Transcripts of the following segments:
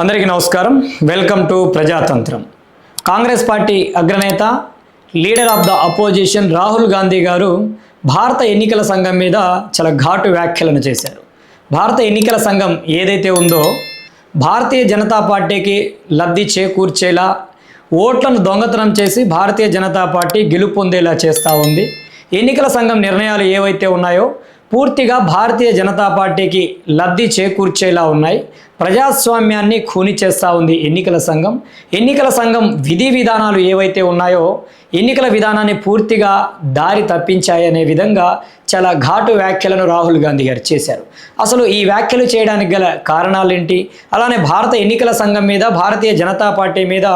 అందరికీ నమస్కారం. Welcome to Prajatantram. Congress party అగ్రనేత leader of the opposition Rahul Gandhi గారు భారత ఎన్నికల సంఘం మీద చాలా ఘాటు వ్యాఖ్యలను చేశారు. భారత ఎన్నికల సంఘం ఏదైతే ఉందో భారతీయ జనతా పార్టీకి లబ్ధి చేకూర్చేలా ఓట్లను దొంగతనం చేసి భారతీయ జనతా పార్టీ గెలుపొందేలా చేస్తూ ఉంది. ఎన్నికల సంఘం నిర్ణయాలు ఏవైతే ఉన్నాయో పూర్తిగా భారతీయ జనతా పార్టీకి లబ్ధి చేకూర్చేలా ఉన్నాయి. ప్రజాస్వామ్యాన్ని ఖూని చేస్తూ ఉంది ఎన్నికల సంఘం. ఎన్నికల సంఘం విధి విధానాలు ఏవైతే ఉన్నాయో ఎన్నికల విధానాన్ని పూర్తిగా దారి తప్పించాయనే విధంగా చాలా ఘాటు వ్యాఖ్యలను రాహుల్ గాంధీ గారు చేశారు. అసలు ఈ వ్యాఖ్యలు చేయడానికి గల కారణాలేంటి? అలానే భారత ఎన్నికల సంఘం మీద భారతీయ జనతా పార్టీ మీద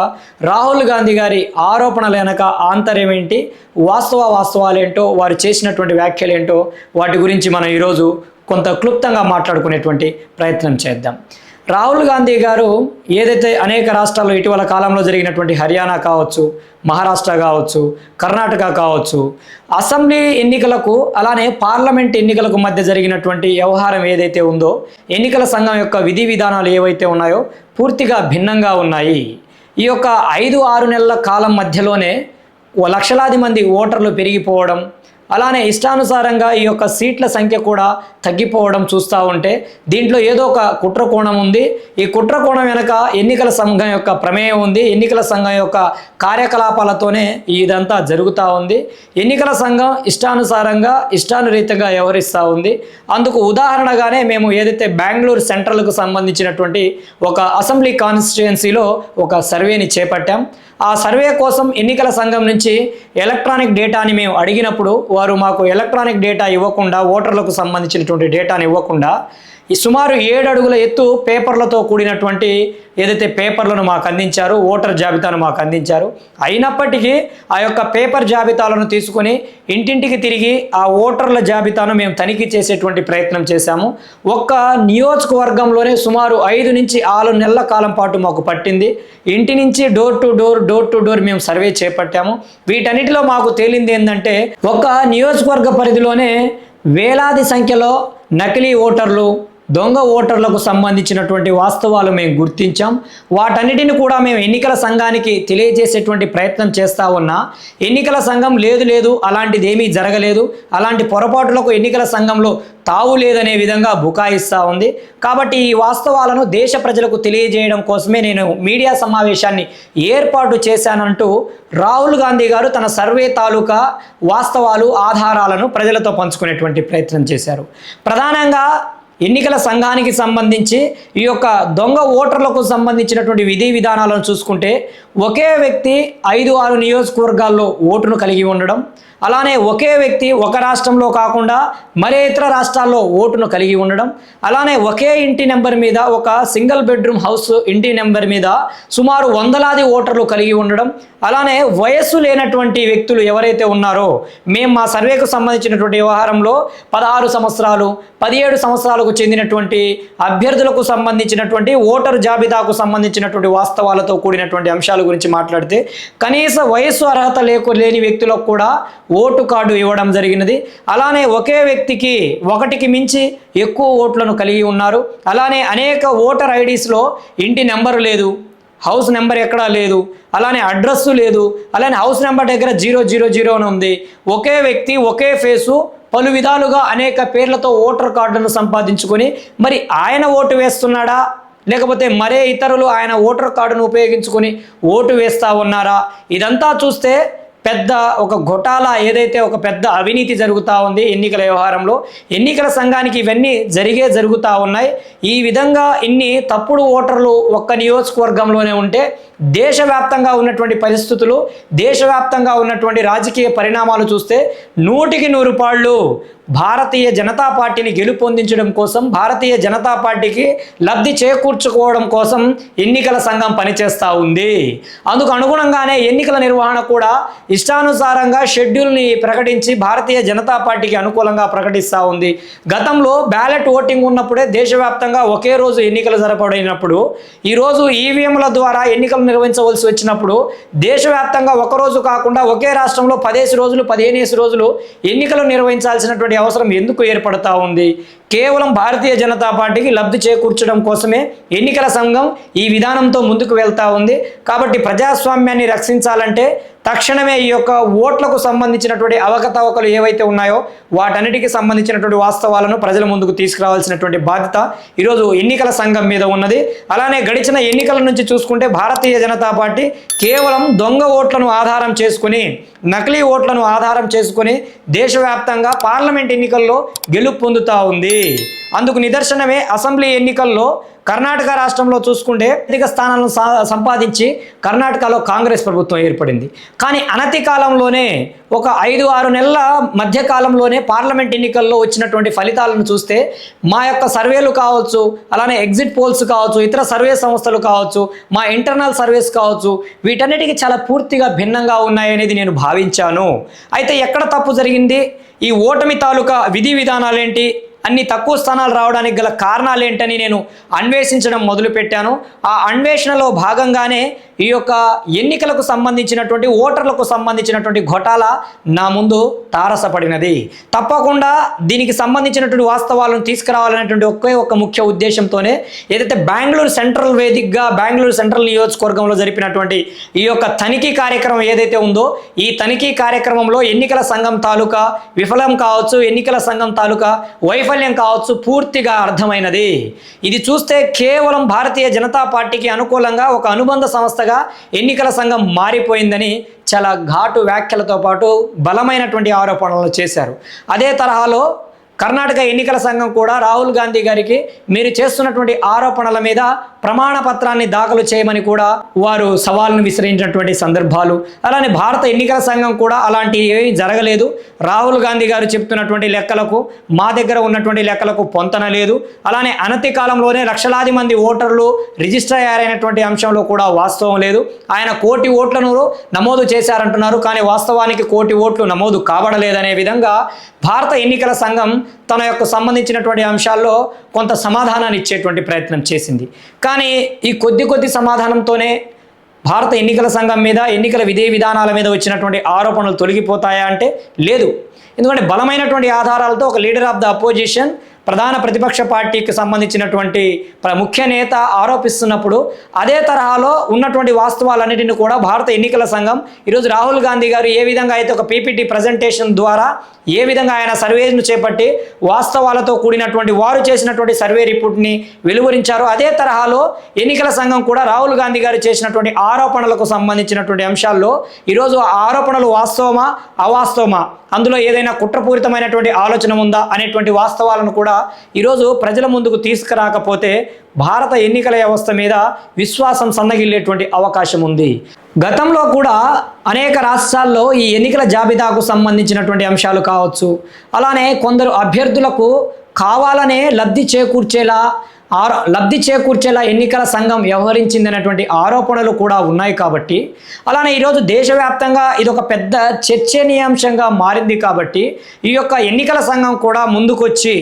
రాహుల్ గాంధీ గారి ఆరోపణల వెనక ఆంతర్యం ఏంటి? వాస్తవ వాస్తవాలేంటో వారు చేసినటువంటి వ్యాఖ్యలు ఏంటో వాటి గురించి మనం ఈరోజు కొంత క్లుప్తంగా మాట్లాడుకునేటువంటి ప్రయత్నం చేద్దాం. రాహుల్ గాంధీ గారు ఏదైతే అనేక రాష్ట్రాల్లో ఇటీవల కాలంలో జరిగినటువంటి హర్యానా కావచ్చు మహారాష్ట్ర కావచ్చు కర్ణాటక కావచ్చు అసెంబ్లీ ఎన్నికలకు అలానే పార్లమెంట్ ఎన్నికలకు మధ్య జరిగినటువంటి వ్యవహారం ఏదైతే ఉందో ఎన్నికల సంఘం యొక్క విధి విధానాలు ఏవైతే ఉన్నాయో పూర్తిగా భిన్నంగా ఉన్నాయి. ఈ యొక్క ఐదు ఆరు నెలల కాలం మధ్యలోనే లక్షలాది మంది ఓటర్లు పెరిగిపోవడం అలానే ఇష్టానుసారంగా ఈ యొక్క సీట్ల సంఖ్య కూడా తగ్గిపోవడం చూస్తూ ఉంటే దీంట్లో ఏదో ఒక కుట్ర కోణం ఉంది. ఈ కుట్ర కోణం వెనక ఎన్నికల సంఘం యొక్క ప్రమేయం ఉంది. ఎన్నికల సంఘం యొక్క కార్యకలాపాలతోనే ఇదంతా జరుగుతూ ఉంది. ఎన్నికల సంఘం ఇష్టానుసారంగా ఇష్టానురీతంగా వ్యవహరిస్తూ ఉంది. అందుకు ఉదాహరణగానే మేము ఏదైతే బెంగళూరు సెంట్రల్కు సంబంధించినటువంటి ఒక అసెంబ్లీ కాన్స్టిట్యుయెన్సీలో ఒక సర్వేని చేపట్టాం. ఆ సర్వే కోసం ఎన్నికల సంఘం నుంచి ఎలక్ట్రానిక్ డేటాని మేము అడిగినప్పుడు వారు మాకు ఎలక్ట్రానిక్ డేటా ఇవ్వకుండా ఓటర్లకు సంబంధించినటువంటి డేటాని ఇవ్వకుండా ఈ సుమారు ఏడు అడుగుల ఎత్తు పేపర్లతో కూడినటువంటి ఏదైతే పేపర్లను మాకు అందించారు ఓటర్ జాబితాను మాకు అందించారు. అయినప్పటికీ ఆ యొక్క పేపర్ జాబితాలను తీసుకొని ఇంటింటికి తిరిగి ఆ ఓటర్ల జాబితాను మేము తనిఖీ చేసేటువంటి ప్రయత్నం చేశాము. ఒక్క నియోజకవర్గంలోనే సుమారు ఐదు నుంచి ఆరు నెలల కాలం పాటు మాకు పట్టింది. ఇంటి నుంచి door to door door to door మేము సర్వే చేపట్టాము. వీటన్నిటిలో మాకు తేలింది ఏంటంటే ఒక నియోజకవర్గ పరిధిలోనే వేలాది సంఖ్యలో నకిలీ ఓటర్లు దొంగ ఓటర్లకు సంబంధించినటువంటి వాస్తవాలు మేము గుర్తించాం. వాటన్నిటిని కూడా మేము ఎన్నికల సంఘానికి తెలియజేసేటువంటి ప్రయత్నం చేస్తూ ఉన్నా. ఎన్నికల సంఘం లేదు లేదు అలాంటిది ఏమీ జరగలేదు. అలాంటి పొరపాటులకు ఎన్నికల సంఘంలో తావు లేదనే విధంగా బుకాయిస్తూ ఉంది. కాబట్టి ఈ వాస్తవాలను దేశ ప్రజలకు తెలియజేయడం కోసమే నేను మీడియా సమావేశాన్ని ఏర్పాటు చేశానంటూ రాహుల్ గాంధీ గారు తన సర్వే తాలూకా వాస్తవాలు ఆధారాలను ప్రజలతో పంచుకునేటువంటి ప్రయత్నం చేశారు. ప్రధానంగా ఎన్నికల సంఘానికి సంబంధించి ఈ యొక్క దొంగ ఓటర్లకు సంబంధించినటువంటి విధి విధానాలను చూసుకుంటే ఒకే వ్యక్తి ఐదు ఆరు నియోజకవర్గాల్లో ఓటును కలిగి ఉండడం అలానే ఒకే వ్యక్తి ఒక రాష్ట్రంలో కాకుండా మరే ఇతర రాష్ట్రాల్లో ఓటును కలిగి ఉండడం అలానే ఒకే ఇంటి నెంబర్ మీద ఒక సింగిల్ బెడ్రూమ్ హౌస్ ఇంటి నెంబర్ మీద సుమారు వందలాది ఓటర్లు కలిగి ఉండడం అలానే వయస్సు లేనటువంటి వ్యక్తులు ఎవరైతే ఉన్నారో మేము మా సర్వేకు సంబంధించినటువంటి వ్యవహారంలో పదహారు సంవత్సరాలు పదిహేడు సంవత్సరాలకు చెందినటువంటి అభ్యర్థులకు సంబంధించినటువంటి ఓటరు జాబితాకు సంబంధించినటువంటి వాస్తవాలతో కూడినటువంటి అంశాల గురించి మాట్లాడితే కనీస వయస్సు అర్హత లేకు లేని వ్యక్తులకు కూడా ఓటు కార్డు ఇవ్వడం జరిగినది. అలానే ఒకే వ్యక్తికి ఒకటికి మించి ఎక్కువ ఓట్లను కలిగి ఉన్నారు. అలానే అనేక ఓటర్ ఐడీస్లో ఇంటి నెంబరు లేదు హౌస్ నెంబర్ ఎక్కడా లేదు అలానే అడ్రస్సు లేదు అలానే హౌస్ నెంబర్ దగ్గర జీరో జీరో జీరో అని ఉంది. ఒకే వ్యక్తి ఒకే ఫేసు పలు విధాలుగా అనేక పేర్లతో ఓటర్ కార్డులను సంపాదించుకొని మరి ఆయన ఓటు వేస్తున్నాడా? లేకపోతే మరే ఇతరులు ఆయన ఓటర్ కార్డును ఉపయోగించుకొని ఓటు వేస్తూ ఉన్నారా? ఇదంతా చూస్తే పెద్ద ఒక ఘొటాల ఏదైతే ఒక పెద్ద అవినీతి జరుగుతూ ఉంది ఎన్నికల వ్యవహారంలో ఎన్నికల సంఘానికి ఇవన్నీ జరిగే జరుగుతూ ఉన్నాయి. ఈ విధంగా ఇన్ని తప్పుడు ఓటర్లు ఒక్క నియోజకవర్గంలోనే ఉంటే దేశవ్యాప్తంగా ఉన్నటువంటి పరిస్థితులు దేశవ్యాప్తంగా ఉన్నటువంటి రాజకీయ పరిణామాలు చూస్తే నూటికి నూరు పాళ్ళు భారతీయ జనతా పార్టీని గెలుపొందించడం కోసం భారతీయ జనతా పార్టీకి లబ్ధి చేకూర్చుకోవడం కోసం ఎన్నికల సంఘం పనిచేస్తూ ఉంది. అందుకు అనుగుణంగానే ఎన్నికల నిర్వహణ కూడా ఇష్టానుసారంగా షెడ్యూల్ని ప్రకటించి భారతీయ జనతా పార్టీకి అనుకూలంగా ప్రకటిస్తూ ఉంది. గతంలో బ్యాలెట్ ఓటింగ్ ఉన్నప్పుడే దేశవ్యాప్తంగా ఒకే రోజు ఎన్నికలు జరపబడినప్పుడు ఈరోజు ఈవీఎంల ద్వారా ఎన్నికలు నిర్వహించవలసి వచ్చినప్పుడు దేశవ్యాప్తంగా ఒక రోజు కాకుండా ఒకే రాష్ట్రంలో పదేసి రోజులు పదిహేనేసి రోజులు ఎన్నికలు నిర్వహించాల్సినటువంటి అవసరం ఎందుకు ఏర్పడతా ఉంది? కేవలం భారతీయ జనతా పార్టీకి లబ్ధి చేకూర్చడం కోసమే ఎన్నికల సంఘం ఈ విధానంతో ముందుకు వెళ్తూ ఉంది. కాబట్టి ప్రజాస్వామ్యాన్ని రక్షించాలంటే తక్షణమే ఈ యొక్క ఓట్లకు సంబంధించినటువంటి అవకతవకలు ఏవైతే ఉన్నాయో వాటన్నిటికీ సంబంధించినటువంటి వాస్తవాలను ప్రజల ముందుకు తీసుకురావాల్సినటువంటి బాధ్యత ఈరోజు ఎన్నికల సంఘం మీద ఉన్నది. అలానే గడిచిన ఎన్నికల నుంచి చూసుకుంటే భారతీయ జనతా పార్టీ కేవలం దొంగ ఓట్లను ఆధారం చేసుకుని నకిలీ ఓట్లను ఆధారం చేసుకుని దేశవ్యాప్తంగా పార్లమెంట్ ఎన్నికల్లో గెలుపు పొందుతూ ఉంది. అందుకు నిదర్శనమే అసెంబ్లీ ఎన్నికల్లో కర్ణాటక రాష్ట్రంలో చూసుకుంటే అధిక స్థానాలను సా- సంపాదించి కర్ణాటకలో కాంగ్రెస్ ప్రభుత్వం ఏర్పడింది. కానీ అనతి కాలంలోనే ఒక ఐదు ఆరు నెలల మధ్య కాలంలోనే పార్లమెంట్ ఎన్నికల్లో వచ్చినటువంటి ఫలితాలను చూస్తే మా యొక్క సర్వేలు కావచ్చు అలానే ఎగ్జిట్ పోల్స్ కావచ్చు ఇతర సర్వే సంస్థలు కావచ్చు మా ఇంటర్నల్ సర్వేస్ కావచ్చు వీటన్నిటికీ చాలా పూర్తిగా భిన్నంగా ఉన్నాయనేది నేను భావించాను. అయితే ఎక్కడ తప్పు జరిగింది? ఈ ఓటమి తాలూకా విధి విధానాలేంటి? అన్ని తక్కువ స్థానాలు రావడానికి గల కారణాలు ఏంటని నేను అన్వేషించడం మొదలుపెట్టాను. ఆ అన్వేషణలో భాగంగానే ఈ యొక్క ఎన్నికలకు సంబంధించినటువంటి ఓటర్లకు సంబంధించినటువంటి ఘోటాల నా ముందు తారసపడినది. తప్పకుండా దీనికి సంబంధించినటువంటి వాస్తవాలను తీసుకురావాలనేటువంటి ఒకే ఒక ముఖ్య ఉద్దేశంతోనే ఏదైతే బెంగళూరు సెంట్రల్ వేదికగా బెంగళూరు సెంట్రల్ నియోజకవర్గంలో జరిపినటువంటి ఈ యొక్క తనిఖీ కార్యక్రమం ఏదైతే ఉందో ఈ తనిఖీ కార్యక్రమంలో ఎన్నికల సంఘం తాలూకా విఫలం కావచ్చు. ఎన్నికల సంఘం తాలూకా వైఫై వైఫల్యం కావచ్చు పూర్తిగా అర్థమైనది. ఇది చూస్తే కేవలం భారతీయ జనతా పార్టీకి అనుకూలంగా ఒక అనుబంధ సంస్థగా ఎన్నికల సంఘం మారిపోయిందని చాలా ఘాటు వ్యాఖ్యలతో పాటు బలమైనటువంటి ఆరోపణలు చేశారు. అదే తరహాలో కర్ణాటక ఎన్నికల సంఘం కూడా రాహుల్ గాంధీ గారికి మీరు చేస్తున్నటువంటి ఆరోపణల మీద ప్రమాణ పత్రాన్ని దాఖలు చేయమని కూడా వారు సవాల్ను విసిరించినటువంటి సందర్భాలు. అలానే భారత ఎన్నికల సంఘం కూడా అలాంటి ఏమీ జరగలేదు. రాహుల్ గాంధీ గారు చెప్తున్నటువంటి లెక్కలకు మా దగ్గర ఉన్నటువంటి లెక్కలకు పొంతన లేదు. అలానే అనతి కాలంలోనే లక్షలాది మంది ఓటర్లు రిజిస్టర్ అయ్యారనేటువంటి అంశంలో కూడా వాస్తవం లేదు. ఆయన కోటి ఓట్లను నమోదు చేశారంటున్నారు. కానీ వాస్తవానికి కోటి ఓట్లు నమోదు కాబడలేదనే విధంగా భారత ఎన్నికల సంఘం తన యొక్క సంబంధించినటువంటి అంశాల్లో కొంత సమాధానాన్ని ఇచ్చేటువంటి ప్రయత్నం చేసింది. కానీ ఈ కొద్ది కొద్ది సమాధానంతోనే భారత ఎన్నికల సంఘం మీద ఎన్నికల విధి విధానాల మీద వచ్చినటువంటి ఆరోపణలు తొలగిపోతాయా అంటే లేదు. ఎందుకంటే బలమైనటువంటి ఆధారాలతో ఒక లీడర్ ఆఫ్ ద అపోజిషన్ ప్రధాన ప్రతిపక్ష పార్టీకి సంబంధించినటువంటి ప్ర- ముఖ్య నేత ఆరోపిస్తున్నప్పుడు అదే తరహాలో ఉన్నటువంటి వాస్తవాలన్నిటిని కూడా భారత ఎన్నికల సంఘం ఈరోజు రాహుల్ గాంధీ గారు ఏ విధంగా అయితే ఒక పీపీటీ ప్రజెంటేషన్ ద్వారా ఏ విధంగా ఆయన సర్వేను చేపట్టి వాస్తవాలతో కూడినటువంటి వారు చేసినటువంటి సర్వే రిపోర్ట్ని వెలువరించారు అదే తరహాలో ఎన్నికల సంఘం కూడా రాహుల్ గాంధీ గారు చేసినటువంటి ఆరోపణలకు సంబంధించినటువంటి అంశాల్లో ఈరోజు ఆరోపణలు వాస్తవమా అవాస్తవమా? అందులో ఏదైనా కుట్రపూరితమైనటువంటి ఆలోచన ఉందా అనేటువంటి వాస్తవాలను కూడా ఈరోజు ప్రజల ముందుకు తీసుకురాకపోతే భారత ఎన్నికల వ్యవస్థ మీద విశ్వాసం సన్నగిల్లేటువంటి అవకాశం ఉంది. గతంలో కూడా అనేక రాష్ట్రాల్లో ఈ ఎన్నికల జాబితాకు సంబంధించినటువంటి అంశాలు కావచ్చు. అలానే కొందరు అభ్యర్థులకు కావాలనే లబ్ధి చేకూర్చేలా ఆరో లబ్ధి చేకూర్చేలా ఎన్నికల సంఘం వ్యవహరించిందనేటువంటి ఆరోపణలు కూడా ఉన్నాయి కాబట్టి. అలానే ఈరోజు దేశవ్యాప్తంగా ఇది ఒక పెద్ద చర్చనీయాంశంగా మారింది కాబట్టి ఈ యొక్క ఎన్నికల సంఘం కూడా ముందుకొచ్చి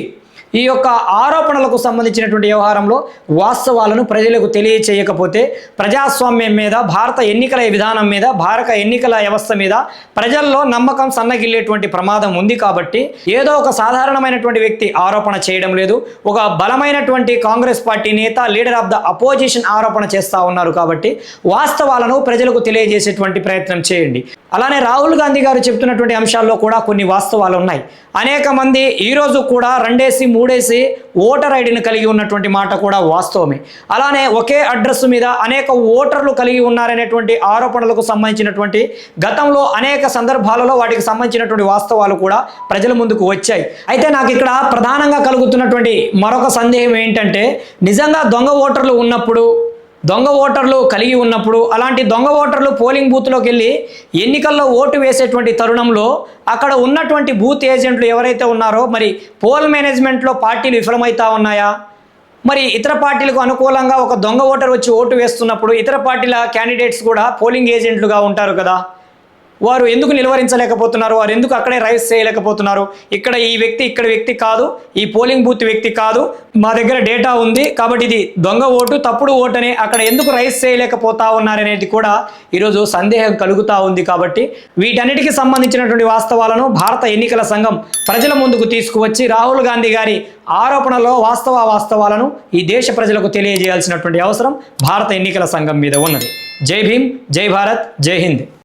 ఈ యొక్క ఆరోపణలకు సంబంధించినటువంటి వ్యవహారంలో వాస్తవాలను ప్రజలకు తెలియచేయకపోతే ప్రజాస్వామ్యం మీద భారత ఎన్నికల విధానం మీద భారత ఎన్నికల వ్యవస్థ మీద ప్రజల్లో నమ్మకం సన్నగిల్లేటువంటి ప్రమాదం ఉంది కాబట్టి ఏదో ఒక సాధారణమైనటువంటి వ్యక్తి ఆరోపణ చేయడం లేదు. ఒక బలమైనటువంటి కాంగ్రెస్ పార్టీ నేత లీడర్ ఆఫ్ ద అపోజిషన్ ఆరోపణ చేస్తూ ఉన్నారు కాబట్టి వాస్తవాలను ప్రజలకు తెలియజేసేటువంటి ప్రయత్నం చేయండి. అలానే రాహుల్ గాంధీ గారు చెప్తున్నటువంటి అంశాల్లో కూడా కొన్ని వాస్తవాలు ఉన్నాయి అనేక మంది ఈరోజు కూడా రెండేసి మూడేసి ఓటర్ ఐడిని కలిగి ఉన్నటువంటి మాట కూడా వాస్తవమే. అలానే ఒకే అడ్రస్ మీద అనేక ఓటర్లు కలిగి ఉన్నారనేటువంటి ఆరోపణలకు సంబంధించినటువంటి గతంలో అనేక సందర్భాలలో వాటికి సంబంధించినటువంటి వాస్తవాలు కూడా ప్రజల ముందుకు వచ్చాయి. అయితే నాకు ఇక్కడ ప్రధానంగా కలుగుతున్నటువంటి మరొక సందేహం ఏంటంటే నిజంగా దొంగ ఓటర్లు ఉన్నప్పుడు దొంగ ఓటర్లు కలిగి ఉన్నప్పుడు అలాంటి దొంగ ఓటర్లు పోలింగ్ బూత్లోకి వెళ్ళి ఎన్నికల్లో ఓటు వేసేటువంటి తరుణంలో అక్కడ ఉన్నటువంటి బూత్ ఏజెంట్లు ఎవరైతే ఉన్నారో మరి పోల్ మేనేజ్మెంట్లో పార్టీలు విఫలమవుతా ఉన్నాయా? మరి ఇతర పార్టీలకు అనుకూలంగా ఒక దొంగ ఓటర్ వచ్చి ఓటు వేస్తున్నప్పుడు ఇతర పార్టీల క్యాండిడేట్స్ కూడా పోలింగ్ ఏజెంట్లుగా ఉంటారు కదా. వారు ఎందుకు నిలువరించలేకపోతున్నారు? వారు ఎందుకు అక్కడే రైస్ చేయలేకపోతున్నారు? ఇక్కడ ఈ వ్యక్తి ఇక్కడ వ్యక్తి కాదు ఈ పోలింగ్ బూత్ వ్యక్తి కాదు మా దగ్గర డేటా ఉంది కాబట్టి ఇది దొంగ ఓటు తప్పుడు ఓటు అని అక్కడ ఎందుకు రైస్ చేయలేకపోతా ఉన్నారనేది కూడా ఈరోజు సందేహం కలుగుతూ ఉంది కాబట్టి వీటన్నిటికీ సంబంధించినటువంటి వాస్తవాలను భారత ఎన్నికల సంఘం ప్రజల ముందుకు తీసుకువచ్చి రాహుల్ గాంధీ గారి ఆరోపణలో వాస్తవ వాస్తవాలను ఈ దేశ ప్రజలకు తెలియజేయాల్సినటువంటి అవసరం భారత ఎన్నికల సంఘం మీద ఉన్నది. జై భీమ్ జై భారత్ జై హింద్.